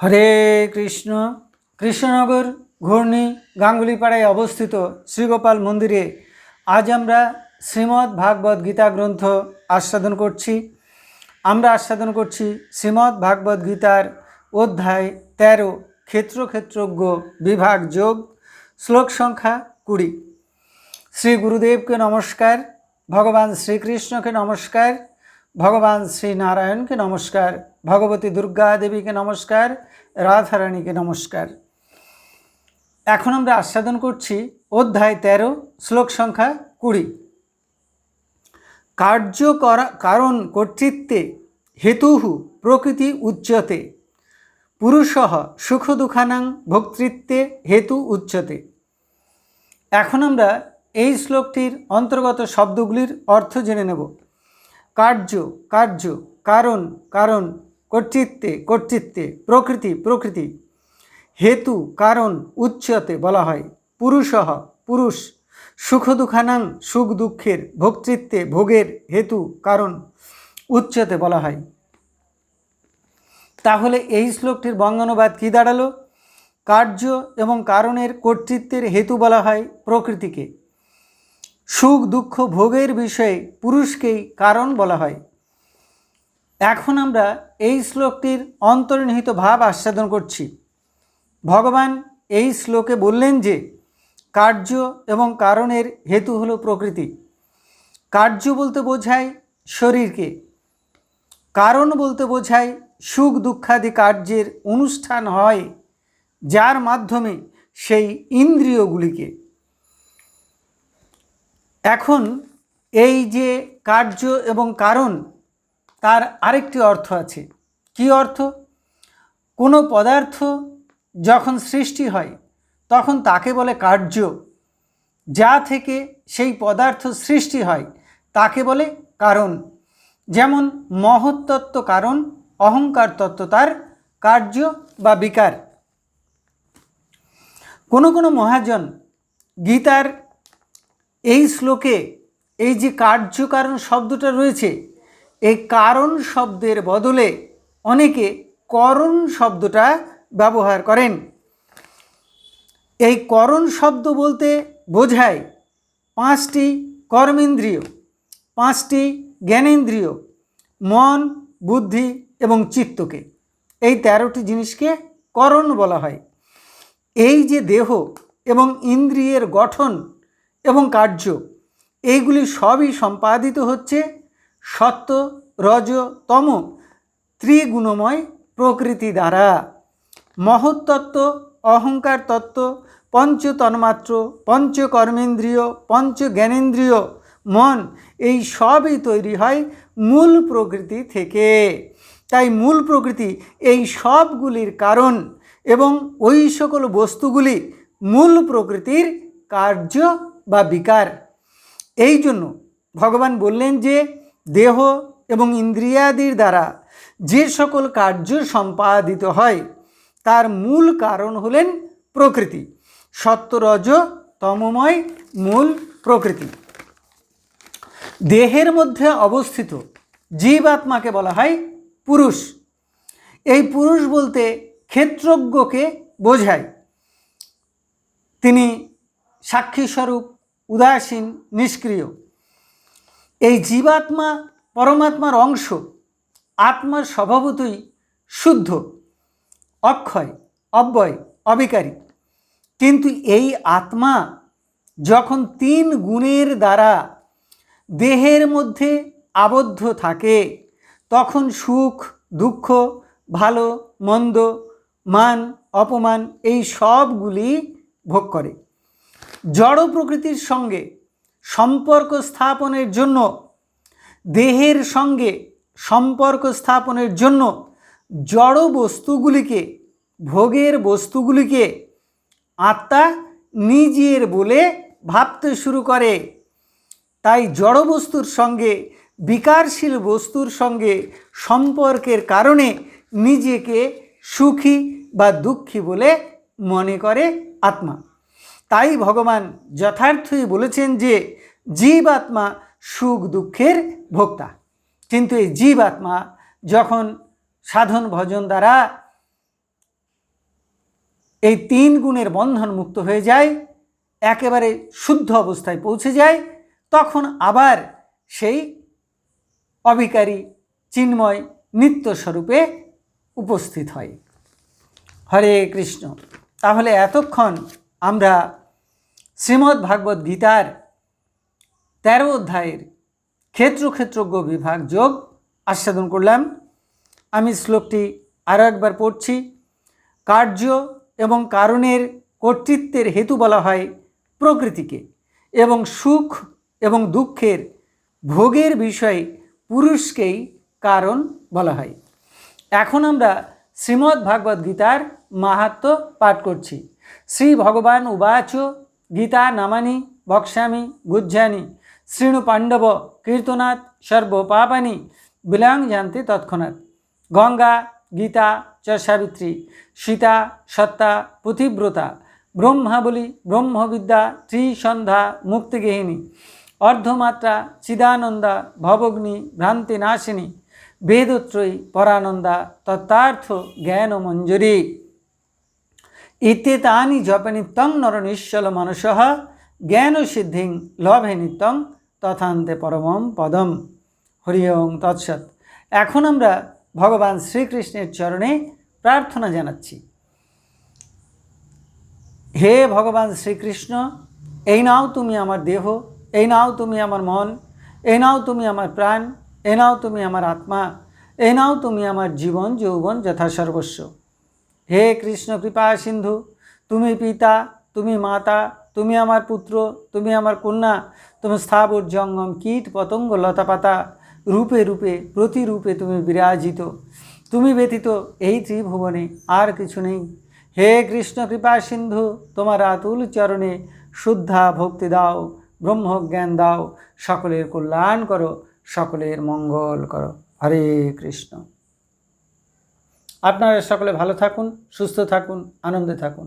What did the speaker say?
হরে কৃষ্ণ, কৃষ্ণনগর ঘূর্ণি গাঙ্গুলিপাড়ায় অবস্থিত শ্রীগোপাল মন্দিরে আজ আমরা শ্রীমদ্ ভাগবত গীতা গ্রন্থ আস্বাদন করছি। আমরা আস্বাদন করছি শ্রীমদ্ ভাগবত গীতার অধ্যায় তেরো ক্ষেত্র ক্ষেত্রজ্ঞ বিভাগ যোগ, শ্লোক সংখ্যা কুড়ি। শ্রী গুরুদেবকে নমস্কার, ভগবান শ্রীকৃষ্ণকে নমস্কার ভগবান শ্রী নারায়ণকে নমস্কার, ভগবতী দুর্গা দেবীকে নমস্কার, রাধারানীকে নমস্কার। এখন আমরা আস্বাদন করছি অধ্যায় তেরো, শ্লোক সংখ্যা কুড়ি। কার্য করা, কারণ কর্তৃত্বে হেতুহু প্রকৃতি উচ্যতে, পুরুষ সুখ দুঃখানাং ভোক্তৃত্বে হেতু উচ্চতে এখন আমরা এই শ্লোকটির অন্তর্গত শব্দগুলির অর্থ জেনে নেব। কার্য কার্য, কারণ কারণ, কর্তৃত্বে কর্তৃত্বে, প্রকৃতি প্রকৃতি। হেতু, কারণ, উচ্চতে বলা হয়। পুরুষহ পুরুষ। সুখ দুঃখানাং সুখ দুঃখের ভোক্তৃত্বে ভোগের হেতু, কারণ, উচ্চতে বলা হয়। তাহলে এই শ্লোকটির বঙ্গানুবাদ কী দাঁড়াল? কার্য এবং কারণের কর্তৃত্বের হেতু বলা হয় প্রকৃতিকে। সুখ, দুঃখ, ভোগের বিষয়ে পুরুষকেই কারণ বলা হয়। এখন আমরা এই শ্লোকটির অন্তর্নিহিত ভাব আস্বাদন করছি। ভগবান এই শ্লোকে বললেন যে, কার্য এবং কারণের হেতু হলো প্রকৃতি। কার্য বলতে বোঝায় শরীরকে। কারণ বলতে বোঝায় সুখ, দুঃখাদি কার্যের অনুষ্ঠান হয়, যার মাধ্যমে সেই ইন্দ্রিয়গুলিকে। এখন এই যে কার্য এবং কারণ, তার আরেকটি অর্থ আছে। কি অর্থ? কোনো পদার্থ যখন সৃষ্টি হয়, তখন তাকে বলে কার্য। যা থেকে সেই পদার্থ সৃষ্টি হয়, তাকে বলে কারণ। যেমন মহত্তত্ত্ব কারণ, অহংকার তত্ত্ব তার কার্য বা বিকার। কোনো কোনো মহাজন গীতার এই শ্লোকে এই যে কার্যকারণ শব্দটা রয়েছে, এই কারণ শব্দের বদলে অনেকে করণ শব্দটা ব্যবহার করেন। এই করণ শব্দ বলতে বোঝায় পাঁচটি কর্মেন্দ্রিয়, পাঁচটি জ্ঞানেন্দ্রিয়, মন, বুদ্ধি এবং চিত্তকে। এই তেরোটি জিনিসকে করণ বলা হয়। এই যে দেহ এবং ইন্দ্রিয়ের গঠন এবং কার্য। এইগুলি সবই সম্পাদিত হচ্ছে সত্য, রজ, তম, ত্রিগুণময় প্রকৃতি দ্বারা। মহত্তত্ত্ব অহংকার তত্ত্ব পঞ্চ তন্মাত্র পঞ্চ কর্মেন্দ্রিয় পঞ্চ জ্ঞানেন্দ্রিয় মন, এই সবই তৈরি হয় মূল প্রকৃতি থেকে। তাই মূল প্রকৃতি এই সবগুলির কারণ এবং ওই সকল বস্তুগুলি মূল প্রকৃতির কার্য বা বিকার। এই জন্য ভগবান বললেন যে, দেহ এবং ইন্দ্রিয়াদির দ্বারা যে সকল কার্য সম্পাদিত হয়, তার মূল কারণ হলেন প্রকৃতি। সত্যরজ তমময় মূল প্রকৃতি। দেহের মধ্যে অবস্থিত জীবাত্মাকে বলা হয় পুরুষ। এই পুরুষ বলতে ক্ষেত্রজ্ঞকে বোঝায়। তিনি সাক্ষীস্বরূপ উদাসীন, নিষ্ক্রিয়। এই জীবাত্মা পরমাত্মার অংশ, আত্মার স্বভাবতই শুদ্ধ, অক্ষয়, অব্যয়, অবিকারী। কিন্তু এই আত্মা যখন তিন গুণের দ্বারা দেহের মধ্যে আবদ্ধ থাকে, তখন সুখ, দুঃখ, ভালো, মন্দ, মান, অপমান এই সবগুলি ভোগ করে। জড় প্রকৃতির সঙ্গে সম্পর্ক স্থাপনের জন্য, দেহের সঙ্গে সম্পর্ক স্থাপনের জন্য জড় বস্তুগুলিকে, ভোগের বস্তুগুলিকে আত্মা নিজের বলে ভাবতে শুরু করে। তাই জড় বস্তুর সঙ্গে, বিকারশীল বস্তুর সঙ্গে সম্পর্কের কারণে নিজেকে সুখী বা দুঃখী বলে মনে করে আত্মা। তাই ভগবান যথার্থই বলেছেন যে জীব আত্মা সুখ দুঃখের ভোক্তা। কিন্তু এই জীব আত্মা যখন সাধন ভজন দ্বারা এই তিন গুণের বন্ধন মুক্ত হয়ে যায়, একেবারে শুদ্ধ অবস্থায় পৌঁছে যায়, তখন আবার সেই অবিকারী চিন্ময় নিত্য স্বরূপে উপস্থিত হয়। হরে কৃষ্ণ। তাহলে এতক্ষণ আমরা শ্রীমদ্ ভাগবত গীতার তেরো অধ্যায়ের ক্ষেত্র ক্ষেত্রজ্ঞ বিভাগ যোগ আস্বাদন করলাম। আমি শ্লোকটি আরও একবার পড়ছি। কার্য এবং কারণের কর্তৃত্বের হেতু বলা হয় প্রকৃতিকে এবং সুখ এবং দুঃখের ভোগের বিষয়ে পুরুষকেই কারণ বলা হয়। এখন আমরা শ্রীমদ্ ভাগবত গীতার মাহাত্ম পাঠ করছি। শ্রী ভগবান উবাচ গীতা নামানি বক্ষ্যামি গুজ্জানি শৃণু পাণ্ডব কীর্তনাথ সর্বপাপানি বিলাং জানতে তৎক্ষণাৎ গঙ্গা গীতা চ সাবিত্রী সীতা সত্তা পুথিব্রতা ব্রহ্মাবলী ব্রহ্মবিদ্যা ত্রিসন্ধ্যা মুক্তিগেহিনী অর্ধমাত্রা চিদানন্দা ভবগ্নি ভ্রান্তি নাশিনী বেদত্রয়ী পরানন্দা তত্ত্বার্থ জ্ঞান মঞ্জুরি ইত্যেতানি জপে নিত্যং নর নিশ্চল মনস জ্ঞান সিদ্ধিং লভে নিত্যং তথান্তে পরমম পদম। হরি ওং তৎসৎ। এখন আমরা ভগবান শ্রীকৃষ্ণের চরণে প্রার্থনা জানাচ্ছি। হে ভগবান শ্রীকৃষ্ণ, এই নাও তুমি আমার দেহ, এই নাও তুমি আমার মন, এই নাও তুমি আমার প্রাণ এ নাও তুমি আমার আত্মা এ নাও তুমি আমার জীবন, যৌবন যথা সর্বস্ব হে কৃষ্ণ কৃপা সিন্ধু, তুমি পিতা, তুমি মাতা, তুমি আমার পুত্র, তুমি আমার কন্যা, তুমি স্থাবর জঙ্গম, কীট পতঙ্গ লতাপাতা রূপে রূপে, প্রতিরূপে তুমি বিরাজিত, তুমি ব্যতীত এই ত্রিভুবনে আর কিছু নেই। হে কৃষ্ণ কৃপা সিন্ধু, তোমার আতুল চরণে শুদ্ধা ভক্তি দাও, ব্রহ্মজ্ঞান দাও, সকলের কল্যাণ করো, সকলের মঙ্গল করো। হরে কৃষ্ণ। আপনারা সকলে ভালো থাকুন সুস্থ থাকুন আনন্দে থাকুন।